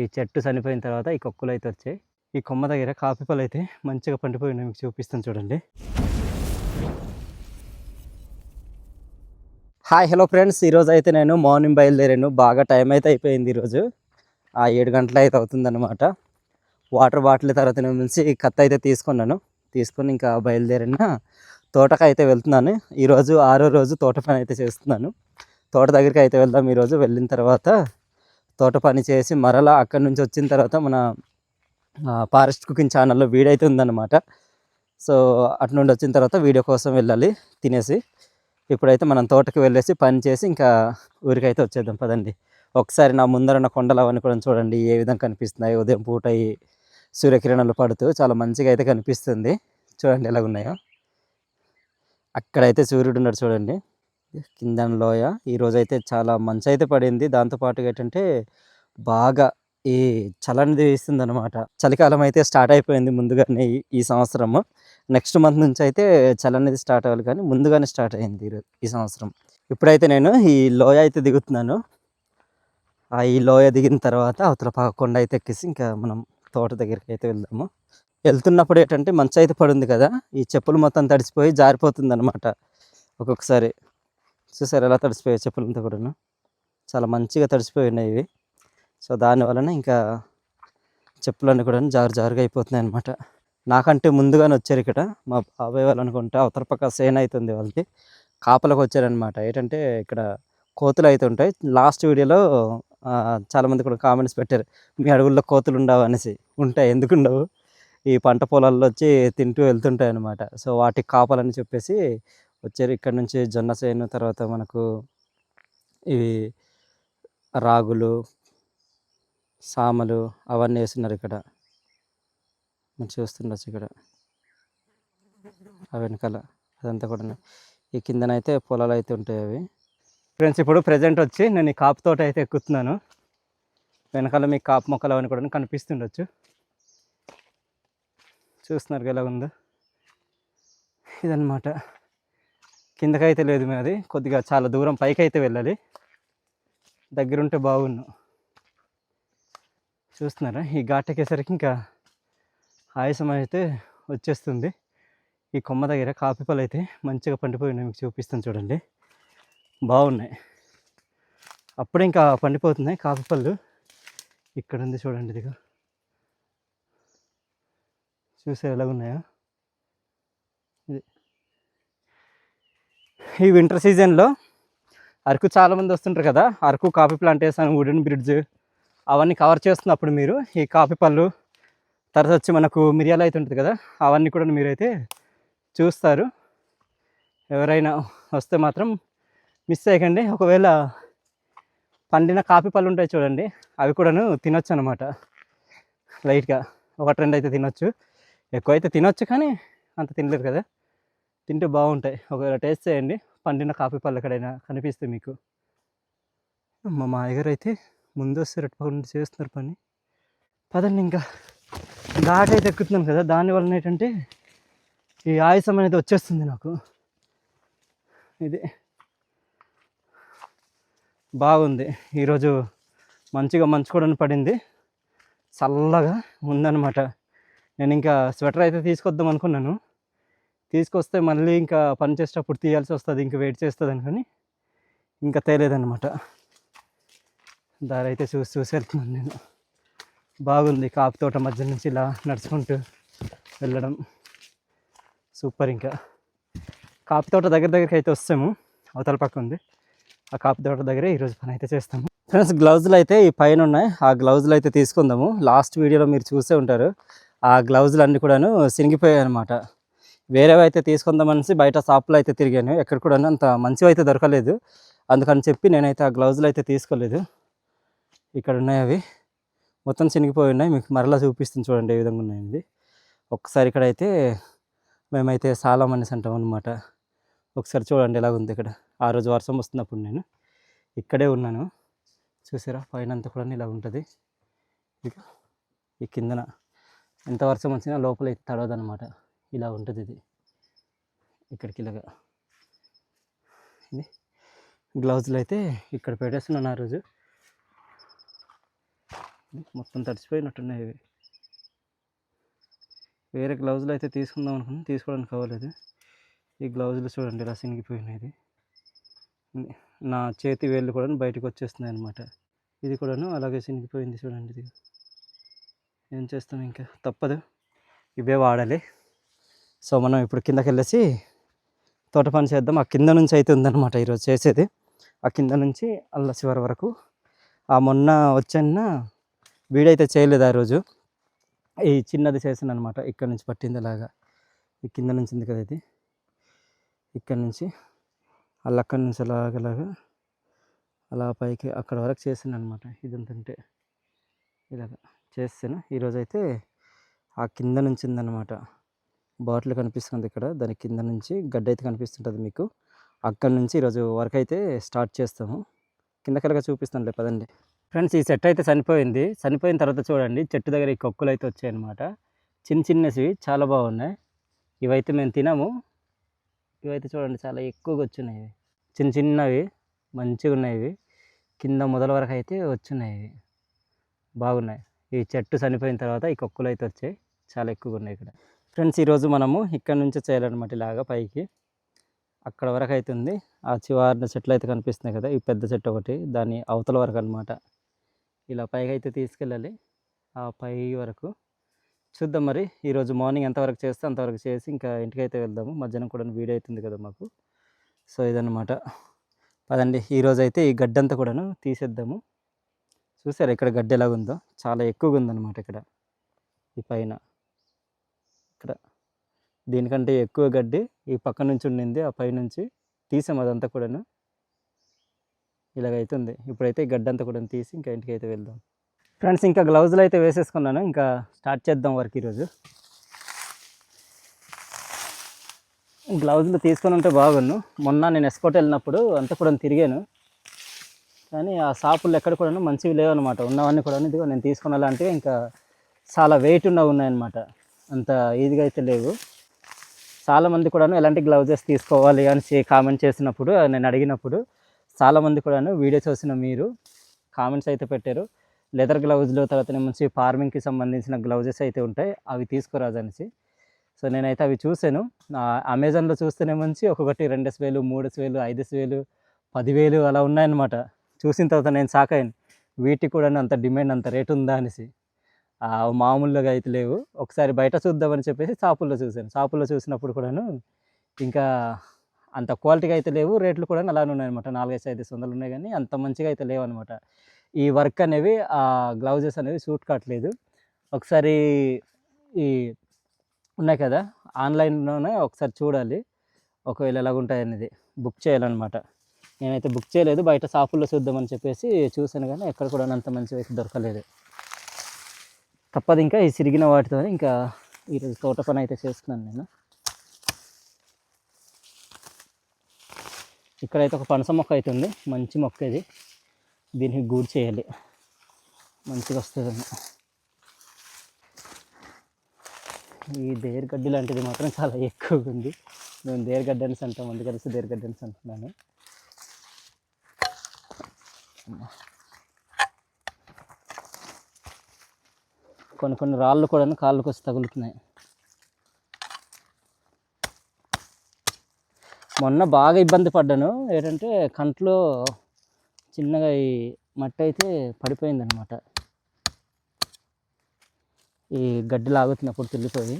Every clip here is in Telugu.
ఈ చెట్టు చనిపోయిన తర్వాత ఈ కొక్కులు అయితే వచ్చాయి. ఈ కొమ్మ దగ్గర కాఫీ పళ్ళు అయితే మంచిగా పండిపోయి మీకు చూపిస్తాను చూడండి. Hi hello friends. ఈరోజు అయితే నేను మార్నింగ్ బయలుదేరాను. బాగా టైం అయితే అయిపోయింది ఈరోజు. ఆ ఏడు గంటల అయితే అవుతుందన్నమాట. వాటర్ బాటిల్ తర్వాత నుంచి కత్త అయితే తీసుకున్నాను. తీసుకొని ఇంకా బయలుదేరిన తోటకు అయితే వెళ్తున్నాను. ఈరోజు ఆరో రోజు తోట పని అయితే చేస్తున్నాను. తోట దగ్గరికి అయితే వెళ్దాం ఈరోజు. వెళ్ళిన తర్వాత తోట పని చేసి మరలా అక్కడి నుంచి వచ్చిన తర్వాత మన ఫారెస్ట్ కుకింగ్ ఛానల్లో వీడైతే ఉందన్నమాట. సో అటు నుండి వచ్చిన తర్వాత వీడియో కోసం వెళ్ళాలి తినేసి. ఇప్పుడైతే మనం తోటకి వెళ్ళేసి పని చేసి ఇంకా ఊరికైతే వచ్చేద్దాం పదండి. ఒకసారి నా ముందర ఉన్న కొండలు అవన్నీ కూడా చూడండి ఏ విధంగా కనిపిస్తున్నాయి ఉదయం పూట ఈ సూర్యకిరణాలు పడుతూ చాలా మంచిగా అయితే కనిపిస్తుంది. చూడండి ఎలా ఉన్నాయో అక్కడైతే సూర్యుడు ఉన్నాడు చూడండి. కింద లోయ. ఈరోజు అయితే చాలా మంచి అయితే పడింది దాంతోపాటుగా ఏంటంటే బాగా ఈ చలనిది వేస్తుంది అనమాట చలికాలం అయితే స్టార్ట్ అయిపోయింది ముందుగానే ఈ- సంవత్సరము. నెక్స్ట్ మంత్ నుంచి అయితే చలనిది స్టార్ట్ అవ్వాలి కానీ ముందుగానే స్టార్ట్ అయింది ఈ ఈ సంవత్సరం. ఇప్పుడైతే నేను ఈ లోయ అయితే దిగుతున్నాను. ఆ ఈ లోయ దిగిన తర్వాత అవతల పక్క కొండ అయితే ఎక్కేసి ఇంకా మనం తోట దగ్గరికి అయితే వెళ్దాము. వెళ్తున్నప్పుడు ఏంటంటే మంచు అయితే పడింది కదా. ఈ చెప్పులు మొత్తం తడిసిపోయి జారిపోతుంది అనమాట ఒక్కొక్కసారి. చూసారు ఎలా తడిసిపోయాయి చెప్పులంతా కూడాను? చాలా మంచిగా తడిసిపోయి ఉన్నాయి ఇవి. సో దాని వలన ఇంకా చెప్పులన్నీ కూడా జారు జారుగా అయిపోతున్నాయి అనమాట నాకంటే ముందుగానే వచ్చారు ఇక్కడ. మా బాబాయ్ వాళ్ళు అనుకుంటే అవతల పక్క సేన అవుతుంది వాళ్ళకి కాపలకు వచ్చారనమాట ఏంటంటే ఇక్కడ కోతులు అయితే ఉంటాయి. లాస్ట్ వీడియోలో చాలామంది కూడా కామెంట్స్ పెట్టారు. మీ అడవుల్లో కోతులు ఉండవు అనేసి. ఉంటాయి. ఎందుకు ఉండవు? ఈ పంట పొలాల్లో వచ్చి తింటూ వెళ్తుంటాయి అనమాట సో వాటికి కాపాలని చెప్పేసి వచ్చారు ఇక్కడ నుంచి జొన్న చేను తర్వాత మనకు ఇవి రాగులు సామలు అవన్నీ వేస్తున్నారు ఇక్కడ. మీరు చూస్తుండొచ్చు ఇక్కడ. ఆ వెనకాల అదంతా కూడా ఈ కిందనైతే పొలాలు అయితే ఉంటాయి అవి. ఫ్రెండ్స్ ఇప్పుడు ప్రజెంట్ వచ్చి నేను ఈ కాపు తోట అయితే ఎక్కుతున్నాను. వెనకాల మీకు కాపు మొక్కలు అవన్నీ కూడా కనిపిస్తుండొచ్చు. చూస్తున్నారు ఎలా ఉందో. ఇదన్నమాట. కిందకైతే లేదు అది. కొద్దిగా చాలా దూరం పైకి అయితే వెళ్ళాలి. దగ్గరుంటే బాగుండు చూస్తున్నారా? ఈ ఘాట్ ఇంకా ఆయాసం అయితే వచ్చేస్తుంది. ఈ కొమ్మ దగ్గర కాఫీ పళ్ళు అయితే మంచిగా పండిపోయినాయి మీకు చూపిస్తాను చూడండి. బాగున్నాయి. అప్పుడే ఇంకా పండిపోతున్నాయి కాఫీ పళ్ళు. ఇక్కడ ఉంది చూడండి ఇదిగో. చూసే ఎలాగున్నాయా ఇది ఈ వింటర్ సీజన్లో అరకు చాలామంది వస్తుంటారు కదా. Araku coffee plantation wooden bridge అవన్నీ కవర్ చేస్తున్నప్పుడు మీరు ఈ కాఫీ పళ్ళు తర్వాత వచ్చి మనకు మిరియాలు అయితే ఉంటుంది కదా అవన్నీ కూడా మీరైతే చూస్తారు. ఎవరైనా వస్తే మాత్రం మిస్ చేయకండి. ఒకవేళ పండిన కాఫీ పళ్ళు ఉంటాయి చూడండి అవి కూడాను తినొచ్చు అనమాట లైట్గా ఒక ట్రెండ్ అయితే తినొచ్చు. ఎక్కువ అయితే తినొచ్చు కానీ అంత తినలేరు కదా. తింటే బాగుంటాయి. ఒకవేళ టేస్ట్ చేయండి. పండిన కాఫీ పళ్ళు ఎక్కడైనా కనిపిస్తే మీకు. మా మాయగారు అయితే ముందు వస్తే రెట్టుపక్కన చేస్తున్నారు పని. పదండి ఇంకా. ఘాట్ అయితే ఎక్కుతున్నాను కదా. దానివల్ల ఏంటంటే ఈ ఆయాసం అనేది వచ్చేస్తుంది నాకు. ఇది బాగుంది. ఈరోజు మంచిగా మంచు కూడా పడింది. చల్లగా ఉందన్నమాట. నేను ఇంకా స్వెటర్ అయితే తీసుకొద్దాం అనుకున్నాను. తీసుకొస్తే మళ్ళీ ఇంకా పని చేసేటప్పుడు తీయాల్సి వస్తుంది ఇంకా వెయిట్ చేస్తుంది అనుకొని ఇంకా తేలేదన్నమాట. దారి అయితే చూసి చూసి వెళ్తున్నాను నేను. బాగుంది కాపు తోట మధ్య నుంచి ఇలా నడుచుకుంటూ వెళ్ళడం. సూపర్ ఇంకా. కాపు తోట దగ్గర దగ్గరికి అయితే వస్తాము. అవతల పక్క ఉంది. ఆ కాపు తోట దగ్గరే ఈరోజు పని అయితే చేస్తాము. ఫ్రెండ్స్ గ్లౌజులు అయితే ఈ పైన ఉన్నాయి. ఆ గ్లౌజులు అయితే తీసుకుందాము. లాస్ట్ వీడియోలో మీరు చూసే ఉంటారు. ఆ గ్లౌజులు అన్నీ కూడాను సినిగిపోయాయి అనమాట వేరేవి అయితే తీసుకుందామనేసి బయట షాప్లో అయితే తిరిగాను. ఎక్కడ కూడా అంత మంచివి అయితే దొరకలేదు. అందుకని చెప్పి నేనైతే ఆ గ్లౌజులు అయితే తీసుకోలేదు. ఇక్కడ ఉన్నాయి అవి. మొత్తం చినిగిపోయి ఉన్నాయి. మీకు మరలా చూపిస్తుంది చూడండి ఏ విధంగా ఉన్నాయండి ఒకసారి ఇక్కడ అయితే మేమైతే సాలం అనేసి అంటాం అనమాట ఒకసారి చూడండి ఎలా ఉంది ఇక్కడ. ఆ రోజు వర్షం వస్తున్నప్పుడు నేను ఇక్కడే ఉన్నాను. చూసారా? పైన అంతా కూడా ఇలా ఉంటుంది. ఇక ఈ కిందన ఎంత వర్షం వచ్చినా లోపల అయితే ఇలా ఉంటుంది ఇది. ఇక్కడికి ఇలాగా. ఇది. గ్లౌజులు అయితే ఇక్కడ పెట్టేస్తున్నాను ఆ రోజు. మొత్తం తడిచిపోయినట్టున్నాయి ఇవి. వేరే గ్లౌజులు అయితే తీసుకుందాం అనుకున్నాను తీసుకోవడానికి అవ్వలేదు ఈ గ్లౌజులు చూడండి ఇలా సినిగిపోయినాయి ఇది. నా చేతి వేళ్ళు కూడా బయటకు వచ్చేస్తున్నాయి అనమాట ఇది కూడాను అలాగే సినిగిపోయింది చూడండి ఇది. ఏం చేస్తాం ఇంకా? తప్పదు. ఇవే వాడాలి. సో మనం ఇప్పుడు కిందకి వెళ్ళేసి తోట పని చేద్దాం. ఆ కింద నుంచి అయితే ఉందన్నమాట ఈరోజు చేసేది. ఆ కింద నుంచి అల్ల చివరి వరకు. ఆ మొన్న వచ్చన్న వీడైతే చేయలేదు ఆ రోజు. ఈ చిన్నది చేసాను అనమాట ఇక్కడ నుంచి పట్టింది అలాగా ఈ కింద నుంచి ఉంది కదా ఇది ఇక్కడ నుంచి అలా అక్కడి నుంచి అలాగలాగా అలా పైకి అక్కడ వరకు చేసాను అనమాట ఇదంతంటే ఇలాగ చేస్తాను ఈరోజైతే ఆ కింద నుంచి ఉందన్నమాట. బాటిల్ కనిపిస్తుంది ఇక్కడ. దాని కింద నుంచి గడ్డ అయితే కనిపిస్తుంటుంది మీకు. అక్కడ నుంచి ఈరోజు వర్క్ అయితే స్టార్ట్ చేస్తాము. కింద కలగా చూపిస్తానులే పదండి. ఫ్రెండ్స్ ఈ సెట్ అయితే చనిపోయింది. చనిపోయిన తర్వాత చూడండి చెట్టు దగ్గర ఈ కొక్కులు అయితే వచ్చాయన్నమాట. చిన్న చిన్నవి చాలా బాగున్నాయి. ఇవైతే మేము తినాము. ఇవైతే చూడండి చాలా ఎక్కువగా వచ్చినాయి చిన్న చిన్నవి మంచిగా ఉన్నాయి ఇవి. కింద మొదల వరకు అయితే వచ్చినాయి ఇవి. బాగున్నాయి. ఈ చెట్టు చనిపోయిన తర్వాత ఈ కొక్కులు అయితే వచ్చాయి. చాలా ఎక్కువగా ఉన్నాయి ఇక్కడ. ఫ్రెండ్స్ ఈరోజు మనము ఇక్కడ నుంచి చేయాలన్నమాట ఇలాగా పైకి. అక్కడ వరకు అవుతుంది ఆ చివరిన చెట్లు అయితే కనిపిస్తున్నాయి కదా ఈ పెద్ద చెట్టు ఒకటి. దాని అవతల వరకు అనమాట ఇలా పైకి అయితే తీసుకెళ్ళాలి. ఆ పై వరకు. చూద్దాం మరి ఈరోజు మార్నింగ్ ఎంతవరకు చేస్తే అంతవరకు చేసి ఇంకా ఇంటికైతే వెళ్దాము. మధ్యాహ్నం కూడా వీడియో అవుతుంది కదా మాకు. సో ఇదన్నమాట. పదండి ఈరోజు అయితే ఈ గడ్డంతా కూడాను తీసేద్దాము. చూసారు ఇక్కడ గడ్డి ఎలాగుందో? చాలా ఎక్కువగా ఉందన్నమాట ఇక్కడ. ఈ పైన. ఇక్కడ దీనికంటే ఎక్కువ గడ్డి ఈ పక్క నుంచి ఉండింది ఆ పైనుంచి తీసాం అదంతా కూడాను. ఇలాగైతుంది ఇప్పుడైతే ఈ గడ్డి అంతా కూడా తీసి ఇంకా ఇంటికి అయితే వెళ్దాం. ఫ్రెండ్స్ ఇంకా గ్లౌజులు అయితే వేసేసుకున్నాను. ఇంకా స్టార్ట్ చేద్దాం వర్క్ ఈరోజు. గ్లౌజులు తీసుకొని ఉంటే బాగున్ను మొన్న నేను ఎస్కోట్ వెళ్ళినప్పుడు అంతా కూడా తిరిగాను. కానీ ఆ షాపులు ఎక్కడ కూడా మంచివి లేవు అనమాట ఉన్నవన్నీ కూడా ఇదిగో నేను తీసుకున్న లాంటివి. ఇంకా చాలా వెయిట్ ఉన్నవి ఉన్నాయన్నమాట. అంత ఈజీగా అయితే లేవు. చాలామంది కూడాను ఎలాంటి గ్లౌజెస్ తీసుకోవాలి అని కామెంట్ చేసినప్పుడు నేను అడిగినప్పుడు చాలామంది కూడాను వీడియో చూసిన మీరు కామెంట్స్ అయితే పెట్టారు. లెదర్ గ్లౌజ్లో తర్వాత మంచి ఫార్మింగ్కి సంబంధించిన గ్లౌజెస్ అయితే ఉంటాయి అవి తీసుకురాదు అనేసి సో నేనైతే అవి చూశాను. అమెజాన్లో చూస్తేనే మంచి ఒక్కొక్కటి రెండు వేలు మూడు వేలు ఐదు వేలు పదివేలు అలా ఉన్నాయన్నమాట. చూసిన తర్వాత నేను షాక్ అయ్యాను. వీటికి కూడా అంత డిమాండ్ అంత రేట్ ఉందా అనేసి. మామూలుగా అయితే లేవు. ఒకసారి బయట చూద్దామని చెప్పేసి షాపుల్లో చూశాను. షాపుల్లో చూసినప్పుడు కూడాను ఇంకా అంత క్వాలిటీగా అయితే లేవు. రేట్లు కూడా అలానే ఉన్నాయన్నమాట. నాలుగైదు ఐదు వందలు ఉన్నాయి కానీ అంత మంచిగా అయితే లేవు అనమాట ఈ వర్క్ అనేవి ఆ గ్లౌజెస్ అనేవి సూట్ కావట్లేదు. ఒకసారి ఈ ఉన్నాయి కదా ఆన్లైన్లోనే ఒకసారి చూడాలి. ఒకవేళ ఎలాగ అనేది బుక్ చేయాలన్నమాట. నేనైతే బుక్ చేయలేదు. బయట షాపుల్లో చూద్దామని చెప్పేసి చూశాను కానీ ఎక్కడ కూడా అంత మంచిగా అయితే దొరకలేదు. తప్పదు ఇంకా ఈ సిరిగిన వాటితో ఇంకా ఈరోజు తోట పని అయితే చేసుకున్నాను నేను. ఇక్కడైతే ఒక పనస మొక్క అయితే ఉంది మంచి మొక్క ఇది. దీనికి గూడు చేయాలి. మంచిగా వస్తుంది ఈ దేరగడ్డి లాంటిది మాత్రం చాలా ఎక్కువగా ఉంది. మేము దేరగడ్డి అని అంటాం మంది కలిసి దేరగడ్డి అంటున్నాను. కొన్ని కొన్ని రాళ్ళు కూడా కాళ్ళకు వచ్చి తగులుతున్నాయి. మొన్న బాగా ఇబ్బంది పడ్డాను. ఏంటంటే కంట్లో చిన్నగా ఈ మట్టి అయితే పడిపోయింది అనమాట ఈ గడ్డి లాగుతున్నప్పుడు తిల్లిపోయి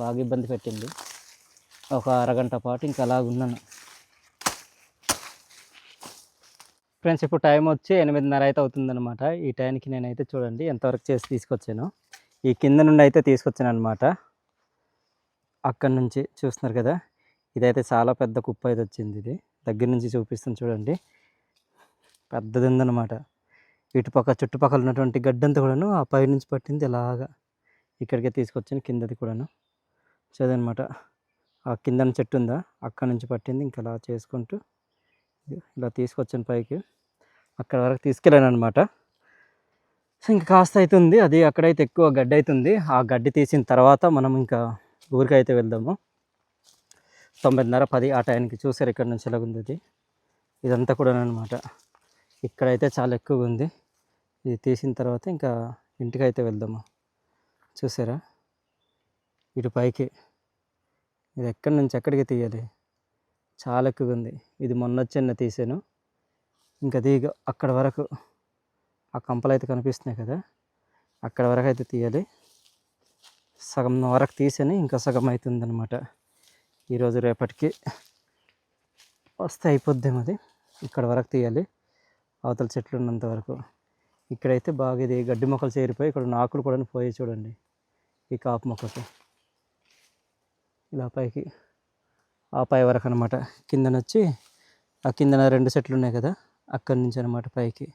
బాగా ఇబ్బంది పెట్టింది. ఒక అరగంట పాటు ఇంకా అలాగున్నాను ఉన్నాను ఫ్రెండ్స్ ఇప్పుడు టైం వచ్చి ఎనిమిదిన్నర అయితే అవుతుందన్నమాట. ఈ టైంకి నేనైతే చూడండి ఎంతవరకు చేసి తీసుకొచ్చాను. ఈ కింద నుండి అయితే తీసుకొచ్చాను అనమాట అక్కడి నుంచి చూస్తున్నారు కదా ఇదైతే చాలా పెద్ద కుప్ప అయితే వచ్చింది ఇది. దగ్గర నుంచి చూపిస్తుంది చూడండి. పెద్దది ఉందన్నమాట. ఇటుపక్క చుట్టుపక్కల ఉన్నటువంటి గడ్డంతా కూడాను ఆ పై నుంచి పట్టింది ఇలాగా ఇక్కడికే తీసుకొచ్చాను కిందది కూడాను. చదనమాట ఆ కిందన చెట్టు ఉందా? అక్కడ నుంచి పట్టింది ఇంకా అలా చేసుకుంటూ ఇలా తీసుకొచ్చాను పైకి. అక్కడ వరకు తీసుకెళ్ళాను అనమాట సో ఇంకా కాస్త అవుతుంది అది అక్కడైతే ఎక్కువ గడ్డి అవుతుంది ఆ గడ్డి తీసిన తర్వాత మనం ఇంకా ఊరికి అయితే వెళ్దాము. తొమ్మిదిన్నర పది ఆ టైంకి చూసారు ఇక్కడ నుంచి ఎలాగుంది ఇది ఇదంతా కూడా అనమాట ఇక్కడైతే చాలా ఎక్కువగా ఉంది. ఇది తీసిన తర్వాత ఇంకా ఇంటికి అయితే వెళ్దాము. చూసారా? ఇటు పైకి. ఇది ఎక్కడి నుంచి ఎక్కడికి తీయాలి? చాలా ఎక్కువగా ఉంది ఇది మొన్న వచ్చిన తీసాను. ఇంకా దిగ అక్కడ వరకు ఆ కంపలు అయితే కనిపిస్తున్నాయి కదా అక్కడ వరకు అయితే తీయాలి. సగం వరకు తీసాను ఇంకా సగం అవుతుంది అనమాట ఈరోజు రేపటికి వస్తే అయిపోద్దేమో అది. ఇక్కడ వరకు తీయాలి. అవతల చెట్లు ఉన్నంత వరకు. ఇక్కడైతే బాగా ఇది గడ్డి మొక్కలు చేరిపోయి ఇక్కడ నాకులు కూడా పోయి చూడండి. ఈ కాపు మొక్కకి. ఇలా పైకి ఆ పై వరకు అనమాట కిందనొచ్చి ఆ కిందన రెండు చెట్లు ఉన్నాయి కదా అక్కడి నుంచి అనమాట పైకి.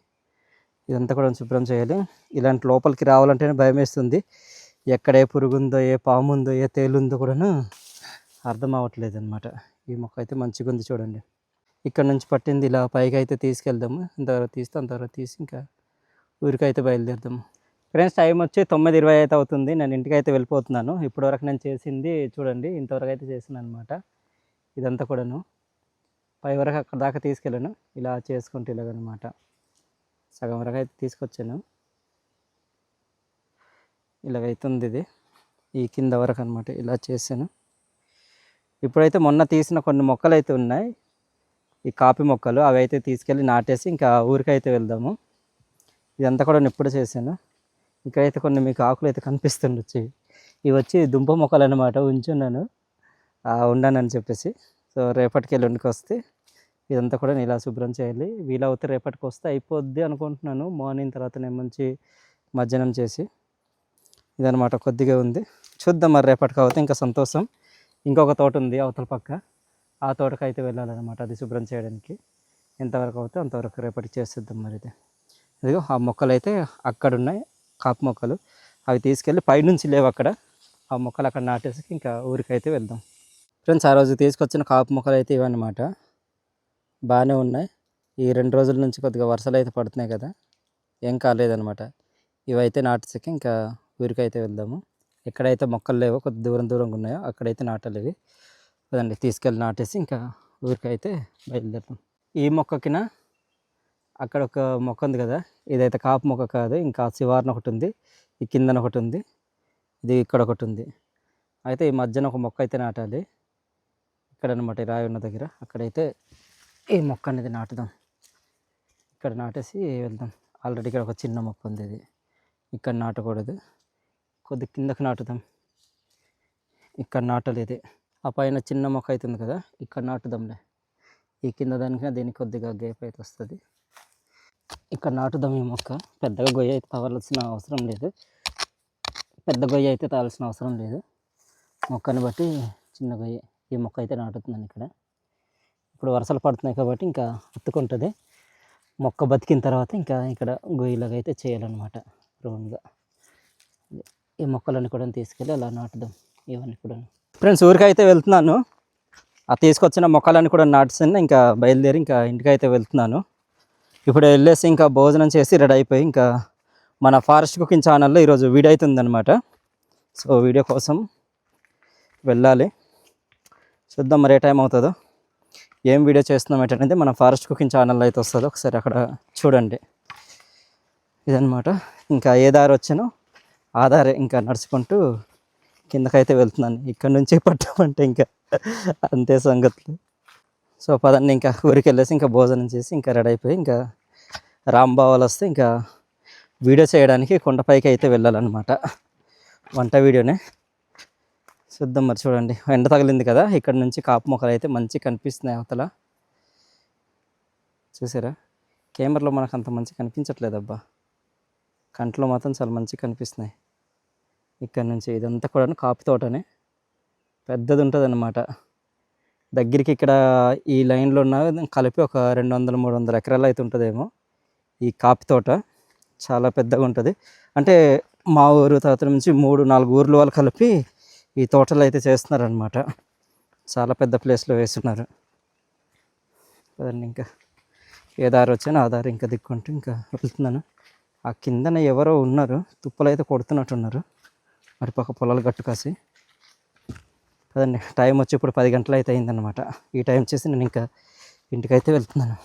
ఇదంతా కూడా శుభ్రం చేయాలి. ఇలాంటి లోపలికి రావాలంటేనే భయం వేస్తుంది ఎక్కడ ఏ పురుగు ఉందో ఏ పాము ఉందో ఏ తేలు ఉందో కూడాను అర్థం అవ్వట్లేదు అనమాట ఈ మొక్క అయితే మంచిగా ఉంది చూడండి. ఇక్కడ నుంచి పట్టింది ఇలా పైకి అయితే తీసుకెళ్దాము. ఇంతవరకు తీస్తే అంతవరకు తీసి ఇంకా ఊరికైతే బయలుదేరుదాము. ఫ్రెండ్స్ టైం వచ్చి తొమ్మిది ఇరవై అయితే అవుతుంది. నేను ఇంటికి అయితే వెళ్ళిపోతున్నాను. ఇప్పటివరకు నేను చేసింది చూడండి ఇంతవరకు అయితే చేసాను అనమాట ఇదంతా కూడాను. పై వరకు అక్కడ దాకా తీసుకెళ్ళాను. ఇలా చేసుకుంటే ఇలాగనమాట. సగం వరకు అయితే తీసుకొచ్చాను. ఇలాగైతుంది ఇది. ఈ కింద వరకు అనమాట ఇలా చేశాను. ఇప్పుడైతే మొన్న తీసిన కొన్ని మొక్కలు అయితే ఉన్నాయి. ఈ కాపీ మొక్కలు అవి అయితే తీసుకెళ్ళి నాటేసి ఇంకా ఊరికైతే వెళ్దాము. ఇదంతా కూడా నేను ఇప్పుడు చేశాను. ఇక్కడైతే కొన్ని మీకు ఆకులు అయితే కనిపిస్తుండొచ్చు. ఇవి వచ్చి దుంప మొక్కలు అనమాట ఉంచున్నాను. ఉండానని చెప్పేసి. సో రేపటికి ఎల్లుండికి వస్తే ఇదంతా కూడా నేను ఇలా శుభ్రం చేయాలి. వీలవుతే రేపటికి వస్తే అయిపోద్ది అనుకుంటున్నాను. మార్నింగ్ తర్వాత నేను మంచి మధ్యాహ్నం చేసి ఇదనమాట కొద్దిగా ఉంది. చూద్దాం మరి రేపటికి అవుతే ఇంకా సంతోషం. ఇంకొక తోట ఉంది అవతల పక్క. ఆ తోటకు అయితే వెళ్ళాలన్నమాట అది శుభ్రం చేయడానికి. ఎంతవరకు అవుతే అంతవరకు రేపటికి చేసేద్దాం మరి ఇది. ఇదిగో ఆ మొక్కలు అయితే అక్కడ ఉన్నాయి కాపు మొక్కలు. అవి తీసుకెళ్ళి పైనుంచి లేవు అక్కడ. ఆ మొక్కలు అక్కడ నాటేసి ఇంకా ఊరికైతే వెళ్దాం. ఫ్రెండ్స్ ఆ రోజు తీసుకొచ్చిన కాపు మొక్కలు అయితే ఇవన్నమాట. బాగానే ఉన్నాయి. ఈ రెండు రోజుల నుంచి కొద్దిగా వర్షాలు అయితే పడుతున్నాయి కదా ఏం కాలేదన్నమాట. ఇవైతే నాటేసాక ఇంకా ఊరికైతే వెళ్దాము. ఎక్కడైతే మొక్కలు లేవో కొద్ది దూరం దూరంగా ఉన్నాయో అక్కడైతే నాటాలి ఇవి. తీసుకెళ్ళి నాటేసి ఇంకా ఊరికైతే బయలుదేరుతాం. ఈ మొక్కకిన అక్కడ ఒక మొక్క ఉంది కదా ఇదైతే కాపు మొక్క కాదు ఇంకా శివార్న ఒకటి ఉంది ఈ కిందన ఒకటి ఉంది ఇది ఇక్కడ ఒకటి ఉంది. అయితే ఈ మధ్యన ఒక మొక్క అయితే నాటాలి. ఇక్కడ అనమాట ఈ రాయి ఉన్న దగ్గర. అక్కడైతే ఈ మొక్క అనేది నాటుదాం. ఇక్కడ నాటేసి వెళ్దాం. ఆల్రెడీ ఇక్కడ ఒక చిన్న మొక్క ఉంది ఇది. ఇక్కడ నాటకూడదు. కొద్ది కిందకి నాటుదాం. ఇక్కడ నాటలేదు. ఆ పైన చిన్న మొక్క అవుతుంది కదా ఇక్కడ నాటుదాంలే. ఈ కింద దానికి దీనికి కొద్దిగా గేప్ అయితే వస్తుంది. ఇక్కడ నాటుదాం ఈ మొక్క. పెద్దగా గొయ్య అయితే తవలసిన అవసరం లేదు. పెద్ద గొయ్య అయితే తావాల్సిన అవసరం లేదు. మొక్కని బట్టి చిన్న గొయ్య. ఈ మొక్క అయితే నాటుతున్నాను ఇక్కడ. ఇప్పుడు వర్షాలు పడుతున్నాయి కాబట్టి ఇంకా అత్తుకుంటుంది. మొక్క బతికిన తర్వాత ఇంకా ఇక్కడ గొయ్యిలాగా అయితే చేయాలన్నమాట రౌండ్గా. ఈ మొక్కలన్నీ కూడా తీసుకెళ్ళి అలా నాటుదాం. ఇవన్నీ కూడా. ఫ్రెండ్స్ ఊరికి అయితే వెళ్తున్నాను. ఆ తీసుకొచ్చిన మొక్కలన్నీ కూడా నాటుసాను ఇంకా బయలుదేరి ఇంకా ఇంటికి అయితే వెళ్తున్నాను. ఇప్పుడు వెళ్ళేసి ఇంకా భోజనం చేసి రెడీ అయిపోయి ఇంకా మన ఫారెస్ట్ కుకింగ్ ఛానల్లో ఈరోజు వీడియో అవుతుందన్నమాట సో వీడియో కోసం వెళ్ళాలి. చూద్దాం మరి ఏ టైం అవుతుందో. ఏం వీడియో చేస్తున్నాం ఏంటంటే మన ఫారెస్ట్ కుకింగ్ ఛానల్లో అయితే వస్తుందో. ఒకసారి అక్కడ చూడండి. ఇదనమాట ఇంకా ఏ దారి వచ్చానో ఆ దారి ఇంకా నడుచుకుంటూ కిందకైతే వెళ్తున్నాను. ఇక్కడ నుంచి పట్టామంటే ఇంకా అంతే సంగతులు. సో పదండి ఇంకా ఊరికి వెళ్ళేసి ఇంకా భోజనం చేసి ఇంకా రెడీ అయిపోయి ఇంకా రాంబావాలు వస్తే ఇంకా వీడియో చేయడానికి కొండపైకి అయితే వెళ్ళాలన్నమాట. వంట వీడియోనే. చూద్దాం మరి చూడండి. ఎండ తగిలింది కదా ఇక్కడ నుంచి కాపు మొక్కలు అయితే మంచి కనిపిస్తున్నాయి అవతల. చూసారా? కెమెరాలో మనకు అంత మంచి కనిపించట్లేదు అబ్బా. కంట్లో మాత్రం చాలా మంచిగా కనిపిస్తున్నాయి. ఇక్కడ నుంచి ఇదంతా కూడా కాపు తోటనే. పెద్దది ఉంటుంది అన్నమాట దగ్గరికి ఇక్కడ ఈ లైన్లో ఉన్న కలిపి ఒక రెండు వందల మూడు వందల ఎకరాలు అయితే ఉంటుందేమో ఈ కాపి తోట. చాలా పెద్దగా ఉంటుంది. అంటే మా ఊరు తర్వాత నుంచి మూడు నాలుగు ఊర్ల వాళ్ళు కలిపి ఈ తోటలు అయితే చేస్తున్నారనమాట చాలా పెద్ద ప్లేస్లో వేస్తున్నారు. అదండి ఇంకా. ఏ దారి వచ్చానో ఆ దారి ఇంకా దిక్కుంటూ ఇంకా వెళ్తున్నాను. ఆ కిందన ఎవరో ఉన్నారు. తుప్పలు అయితే కొడుతున్నట్టున్నారు. మరి పక్క పొలాలు గట్టు కాసి. కదండి టైం వచ్చి ఇప్పుడు పది గంటలు అయితే అయిందనమాట ఈ టైం చేసి నేను ఇంకా ఇంటికైతే వెళ్తున్నాను.